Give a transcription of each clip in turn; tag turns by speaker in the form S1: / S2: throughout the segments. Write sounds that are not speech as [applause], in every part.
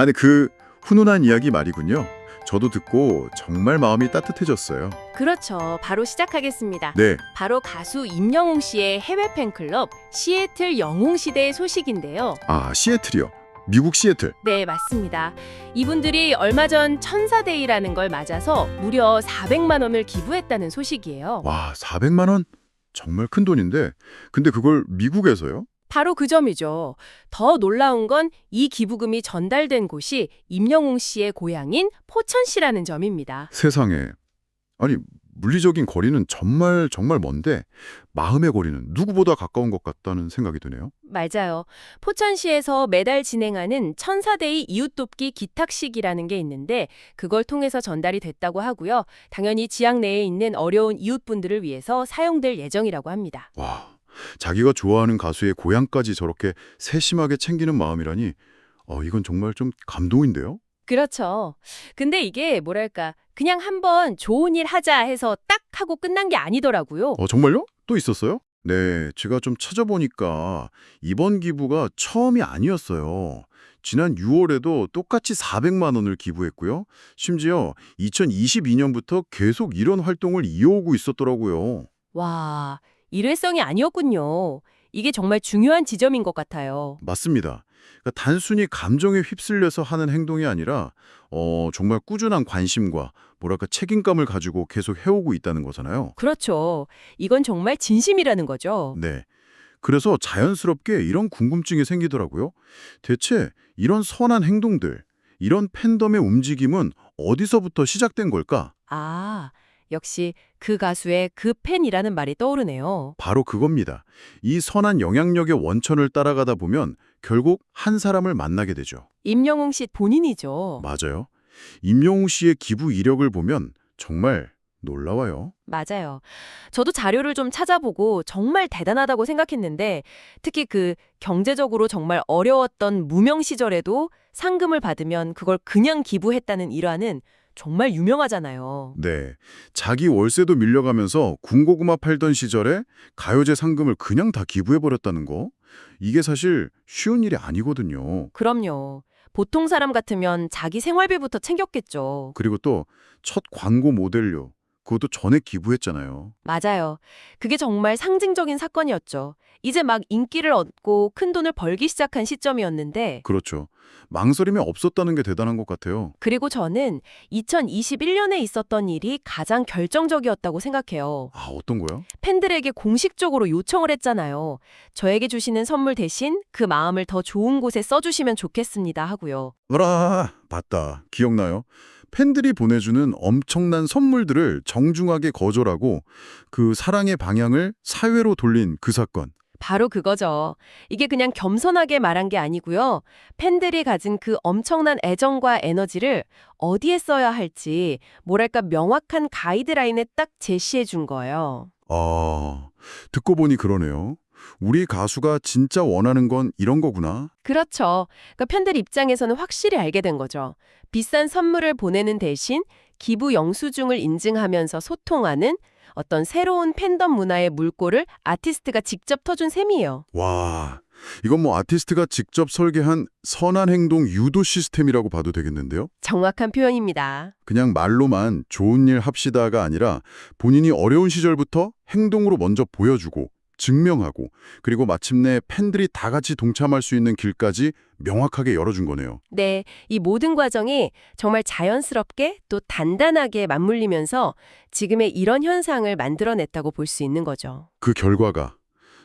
S1: 아니 그 훈훈한 이야기 말이군요. 저도 듣고 정말 마음이 따뜻해졌어요.
S2: 그렇죠. 바로 시작하겠습니다.
S1: 네,
S2: 바로 가수 임영웅 씨의 해외 팬클럽 시애틀 영웅 시대의 소식인데요.
S1: 아 시애틀이요. 미국 시애틀.
S2: 네, 맞습니다. 이분들이 얼마 전 천사데이라는 걸 맞아서 무려 400만 원을 기부했다는 소식이에요.
S1: 와 400만 원? 정말 큰 돈인데 근데 그걸 미국에서요?
S2: 바로 그 점이죠. 더 놀라운 건 이 기부금이 전달된 곳이 임영웅 씨의 고향인 포천시라는 점입니다.
S1: 세상에. 아니 물리적인 거리는 정말 정말 먼데 마음의 거리는 누구보다 가까운 것 같다는 생각이 드네요.
S2: 맞아요. 포천시에서 매달 진행하는 천사데이 이웃돕기 기탁식이라는 게 있는데 그걸 통해서 전달이 됐다고 하고요. 당연히 지역 내에 있는 어려운 이웃분들을 위해서 사용될 예정이라고 합니다.
S1: 와, 자기가 좋아하는 가수의 고향까지 저렇게 세심하게 챙기는 마음이라니 어, 이건 정말 좀 감동인데요?
S2: 그렇죠. 근데 이게 뭐랄까 그냥 한번 좋은 일 하자 해서 딱 하고 끝난 게 아니더라고요.
S1: 어, 정말요? 또 있었어요? 네, 제가 좀 찾아보니까 이번 기부가 처음이 아니었어요. 지난 6월에도 똑같이 400만 원을 기부했고요. 심지어 2022년부터 계속 이런 활동을 이어오고 있었더라고요.
S2: 와, 일회성이 아니었군요. 이게 정말 중요한 지점인 것 같아요.
S1: 맞습니다. 그러니까 단순히 감정에 휩쓸려서 하는 행동이 아니라 어, 정말 꾸준한 관심과 뭐랄까 책임감을 가지고 계속 해오고 있다는 거잖아요.
S2: 그렇죠. 이건 정말 진심이라는 거죠.
S1: 네. 그래서 자연스럽게 이런 궁금증이 생기더라고요. 대체 이런 선한 행동들, 이런 팬덤의 움직임은 어디서부터 시작된 걸까?
S2: 아, 역시 그 가수의 그 팬이라는 말이 떠오르네요.
S1: 바로 그겁니다. 이 선한 영향력의 원천을 따라가다 보면 결국 한 사람을 만나게 되죠.
S2: 임영웅 씨 본인이죠.
S1: 맞아요. 임영웅 씨의 기부 이력을 보면 정말 놀라워요.
S2: 맞아요. 저도 자료를 좀 찾아보고 정말 대단하다고 생각했는데 특히 그 경제적으로 정말 어려웠던 무명 시절에도 상금을 받으면 그걸 그냥 기부했다는 일화는 정말 유명하잖아요.
S1: 네. 자기 월세도 밀려가면서 군고구마 팔던 시절에 가요제 상금을 그냥 다 기부해버렸다는 거. 이게 사실 쉬운 일이 아니거든요.
S2: 그럼요. 보통 사람 같으면 자기 생활비부터 챙겼겠죠.
S1: 그리고 또 첫 광고 모델료. 그것도 전에 기부했잖아요.
S2: 맞아요. 그게 정말 상징적인 사건이었죠. 이제 막 인기를 얻고 큰 돈을 벌기 시작한 시점이었는데
S1: 그렇죠. 망설임이 없었다는 게 대단한 것 같아요.
S2: 그리고 저는 2021년에 있었던 일이 가장 결정적이었다고 생각해요.
S1: 아, 어떤 거요?
S2: 팬들에게 공식적으로 요청을 했잖아요. 저에게 주시는 선물 대신 그 마음을 더 좋은 곳에 써주시면 좋겠습니다 하고요.
S1: 어라, 맞다. 기억나요? 팬들이 보내주는 엄청난 선물들을 정중하게 거절하고 그 사랑의 방향을 사회로 돌린 그 사건.
S2: 바로 그거죠. 이게 그냥 겸손하게 말한 게 아니고요. 팬들이 가진 그 엄청난 애정과 에너지를 어디에 써야 할지 뭐랄까 명확한 가이드라인에 딱 제시해 준 거예요.
S1: 아, 듣고 보니 그러네요. 우리 가수가 진짜 원하는 건 이런 거구나.
S2: 그렇죠. 그러니까 팬들 입장에서는 확실히 알게 된 거죠. 비싼 선물을 보내는 대신 기부 영수증을 인증하면서 소통하는 어떤 새로운 팬덤 문화의 물꼬를 아티스트가 직접 터준 셈이에요.
S1: 와, 이건 뭐 아티스트가 직접 설계한 선한 행동 유도 시스템이라고 봐도 되겠는데요?
S2: 정확한 표현입니다.
S1: 그냥 말로만 좋은 일 합시다가 아니라 본인이 어려운 시절부터 행동으로 먼저 보여주고 증명하고 그리고 마침내 팬들이 다 같이 동참할 수 있는 길까지 명확하게 열어준 거네요.
S2: 네, 이 모든 과정이 정말 자연스럽게 또 단단하게 맞물리면서 지금의 이런 현상을 만들어냈다고 볼 수 있는 거죠.
S1: 그 결과가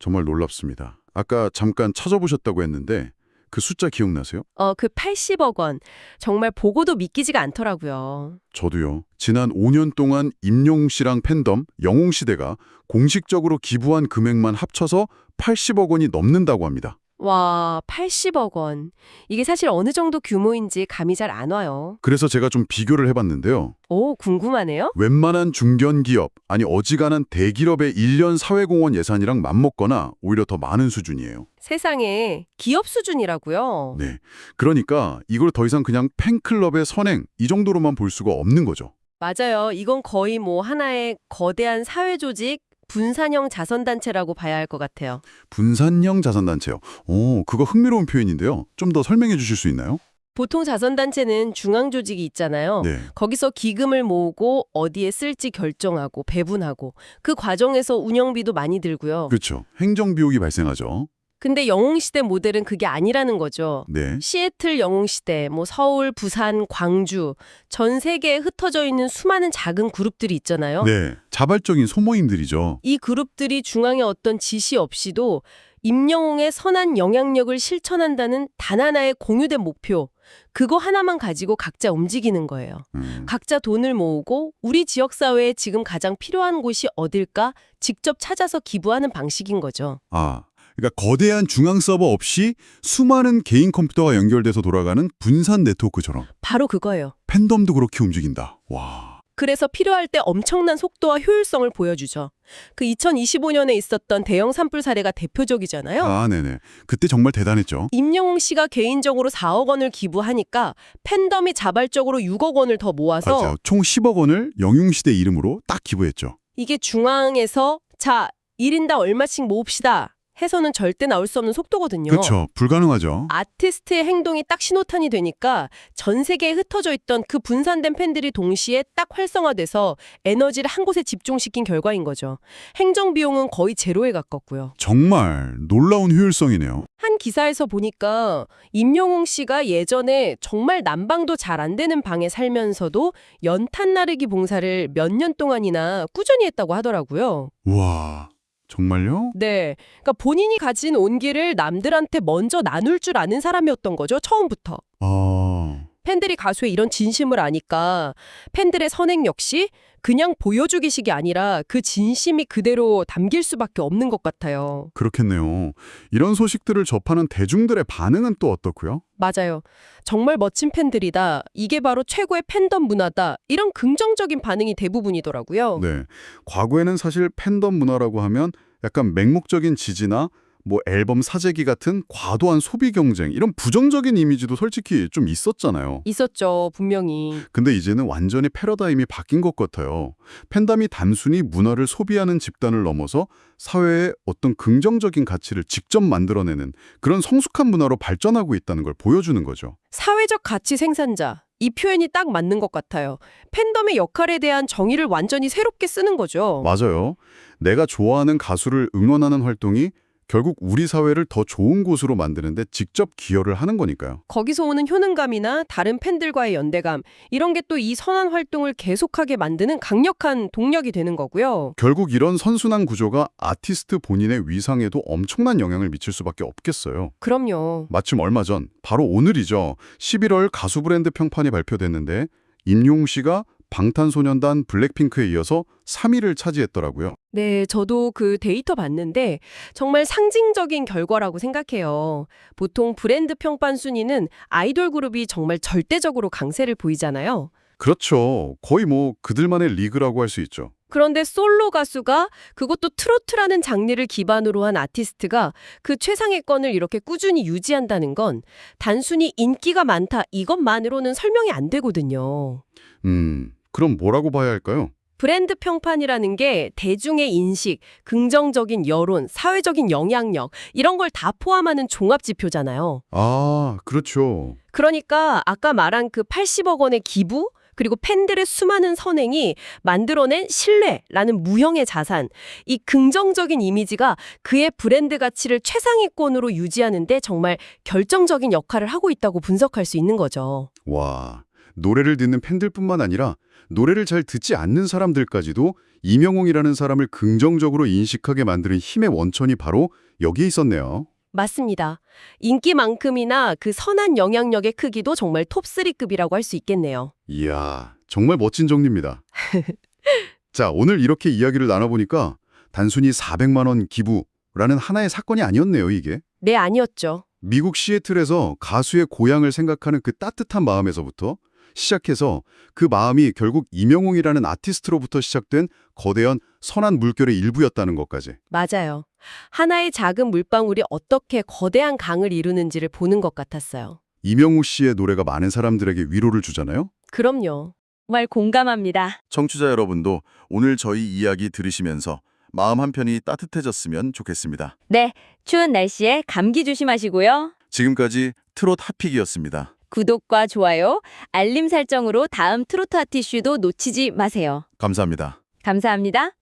S1: 정말 놀랍습니다. 아까 잠깐 찾아보셨다고 했는데 그 숫자 기억나세요?
S2: 어, 그 80억 원. 정말 보고도 믿기지가 않더라고요.
S1: 저도요. 지난 5년 동안 임영웅 씨랑 팬덤 영웅 시대가 공식적으로 기부한 금액만 합쳐서 80억 원이 넘는다고 합니다.
S2: 와, 80억 원. 이게 사실 어느 정도 규모인지 감이 잘 안 와요.
S1: 그래서 제가 좀 비교를 해봤는데요.
S2: 오, 궁금하네요.
S1: 웬만한 중견 기업, 아니 어지간한 대기업의 1년 사회공헌 예산이랑 맞먹거나 오히려 더 많은 수준이에요.
S2: 세상에 기업 수준이라고요.
S1: 네. 그러니까 이걸 더 이상 그냥 팬클럽의 선행 이 정도로만 볼 수가 없는 거죠.
S2: 맞아요. 이건 거의 뭐 하나의 거대한 사회 조직, 분산형 자선단체라고 봐야 할 것 같아요.
S1: 분산형 자산단체요. 오, 그거 흥미로운 표현인데요. 좀 더 설명해 주실 수 있나요?
S2: 보통 자선단체는 중앙조직이 있잖아요.
S1: 네.
S2: 거기서 기금을 모으고 어디에 쓸지 결정하고 배분하고 그 과정에서 운영비도 많이 들고요.
S1: 그렇죠. 행정 비용이 발생하죠.
S2: 근데 영웅시대 모델은 그게 아니라는 거죠.
S1: 네.
S2: 시애틀 영웅시대, 뭐 서울, 부산, 광주, 전 세계에 흩어져 있는 수많은 작은 그룹들이 있잖아요.
S1: 네. 자발적인 소모임들이죠.
S2: 이 그룹들이 중앙의 어떤 지시 없이도 임영웅의 선한 영향력을 실천한다는 단 하나의 공유된 목표, 그거 하나만 가지고 각자 움직이는 거예요.
S1: 음.
S2: 각자 돈을 모으고 우리 지역사회에 지금 가장 필요한 곳이 어딜까 직접 찾아서 기부하는 방식인 거죠.
S1: 아, 그러니까 거대한 중앙 서버 없이 수많은 개인 컴퓨터가 연결돼서 돌아가는 분산 네트워크처럼
S2: 바로 그거예요.
S1: 팬덤도 그렇게 움직인다. 와.
S2: 그래서 필요할 때 엄청난 속도와 효율성을 보여주죠. 그 2025년에 있었던 대형 산불 사례가 대표적이잖아요.
S1: 아, 네네. 그때 정말 대단했죠.
S2: 임영웅 씨가 개인적으로 4억 원을 기부하니까 팬덤이 자발적으로 6억 원을 더 모아서
S1: 맞아요. 총 10억 원을 영웅시대 이름으로 딱 기부했죠.
S2: 이게 중앙에서 자 1인당 얼마씩 모읍시다 해서는 절대 나올 수 없는 속도거든요.
S1: 그렇죠. 불가능하죠.
S2: 아티스트의 행동이 딱 신호탄이 되니까 전 세계에 흩어져 있던 그 분산된 팬들이 동시에 딱 활성화돼서 에너지를 한 곳에 집중시킨 결과인 거죠. 행정 비용은 거의 제로에 가깝고요.
S1: 정말 놀라운 효율성이네요.
S2: 한 기사에서 보니까 임영웅 씨가 예전에 정말 난방도 잘 안 되는 방에 살면서도 연탄 나르기 봉사를 몇 년 동안이나 꾸준히 했다고 하더라고요.
S1: 와, 정말요?
S2: 네. 그러니까 본인이 가진 온기를 남들한테 먼저 나눌 줄 아는 사람이었던 거죠. 처음부터.
S1: 아,
S2: 팬들이 가수의 이런 진심을 아니까 팬들의 선행 역시 그냥 보여주기식이 아니라 그 진심이 그대로 담길 수밖에 없는 것 같아요.
S1: 그렇겠네요. 이런 소식들을 접하는 대중들의 반응은 또 어떻고요?
S2: 맞아요. 정말 멋진 팬들이다. 이게 바로 최고의 팬덤 문화다. 이런 긍정적인 반응이 대부분이더라고요.
S1: 네. 과거에는 사실 팬덤 문화라고 하면 약간 맹목적인 지지나 뭐 앨범 사재기 같은 과도한 소비 경쟁 이런 부정적인 이미지도 솔직히 좀 있었잖아요.
S2: 있었죠. 분명히.
S1: 근데 이제는 완전히 패러다임이 바뀐 것 같아요. 팬덤이 단순히 문화를 소비하는 집단을 넘어서 사회에 어떤 긍정적인 가치를 직접 만들어내는 그런 성숙한 문화로 발전하고 있다는 걸 보여주는 거죠.
S2: 사회적 가치 생산자. 이 표현이 딱 맞는 것 같아요. 팬덤의 역할에 대한 정의를 완전히 새롭게 쓰는 거죠.
S1: 맞아요. 내가 좋아하는 가수를 응원하는 활동이 결국 우리 사회를 더 좋은 곳으로 만드는데 직접 기여를 하는 거니까요.
S2: 거기서 오는 효능감이나 다른 팬들과의 연대감 이런 게 또 이 선한 활동을 계속하게 만드는 강력한 동력이 되는 거고요.
S1: 결국 이런 선순환 구조가 아티스트 본인의 위상에도 엄청난 영향을 미칠 수밖에 없겠어요.
S2: 그럼요.
S1: 마침 얼마 전 바로 오늘이죠. 11월 가수 브랜드 평판이 발표됐는데 임용 씨가 방탄소년단 블랙핑크에 이어서 3위를 차지했더라고요.
S2: 네, 저도 그 데이터 봤는데 정말 상징적인 결과라고 생각해요. 보통 브랜드 평판 순위는 아이돌 그룹이 정말 절대적으로 강세를 보이잖아요.
S1: 그렇죠. 거의 뭐 그들만의 리그라고 할 수 있죠.
S2: 그런데 솔로 가수가 그것도 트로트라는 장르를 기반으로 한 아티스트가 그 최상위권을 이렇게 꾸준히 유지한다는 건 단순히 인기가 많다 이것만으로는 설명이 안 되거든요.
S1: 음, 그럼 뭐라고 봐야 할까요?
S2: 브랜드 평판이라는 게 대중의 인식, 긍정적인 여론, 사회적인 영향력 이런 걸 다 포함하는 종합 지표잖아요.
S1: 아, 그렇죠.
S2: 그러니까 아까 말한 그 80억 원의 기부 그리고 팬들의 수많은 선행이 만들어낸 신뢰라는 무형의 자산, 이 긍정적인 이미지가 그의 브랜드 가치를 최상위권으로 유지하는 데 정말 결정적인 역할을 하고 있다고 분석할 수 있는 거죠.
S1: 와, 노래를 듣는 팬들뿐만 아니라 노래를 잘 듣지 않는 사람들까지도 이명웅이라는 사람을 긍정적으로 인식하게 만드는 힘의 원천이 바로 여기에 있었네요.
S2: 맞습니다. 인기만큼이나 그 선한 영향력의 크기도 정말 톱3급이라고 할 수 있겠네요.
S1: 이야, 정말 멋진 정리입니다. [laughs] 자, 오늘 이렇게 이야기를 나눠보니까 단순히 400만 원 기부라는 하나의 사건이 아니었네요, 이게.
S2: 네, 아니었죠.
S1: 미국 시애틀에서 가수의 고향을 생각하는 그 따뜻한 마음에서부터 시작해서 그 마음이 결국 이명웅이라는 아티스트로부터 시작된 거대한 선한 물결의 일부였다는 것까지.
S2: 맞아요. 하나의 작은 물방울이 어떻게 거대한 강을 이루는지를 보는 것 같았어요.
S1: 이명웅 씨의 노래가 많은 사람들에게 위로를 주잖아요.
S2: 그럼요.
S3: 정말 공감합니다.
S4: 청취자 여러분도 오늘 저희 이야기 들으시면서 마음 한편이 따뜻해졌으면 좋겠습니다.
S3: 네, 추운 날씨에 감기 조심하시고요.
S4: 지금까지 트롯 핫픽이었습니다.
S2: 구독과 좋아요, 알림 설정으로 다음 트로트 아티슈도 놓치지 마세요.
S1: 감사합니다.
S2: 감사합니다.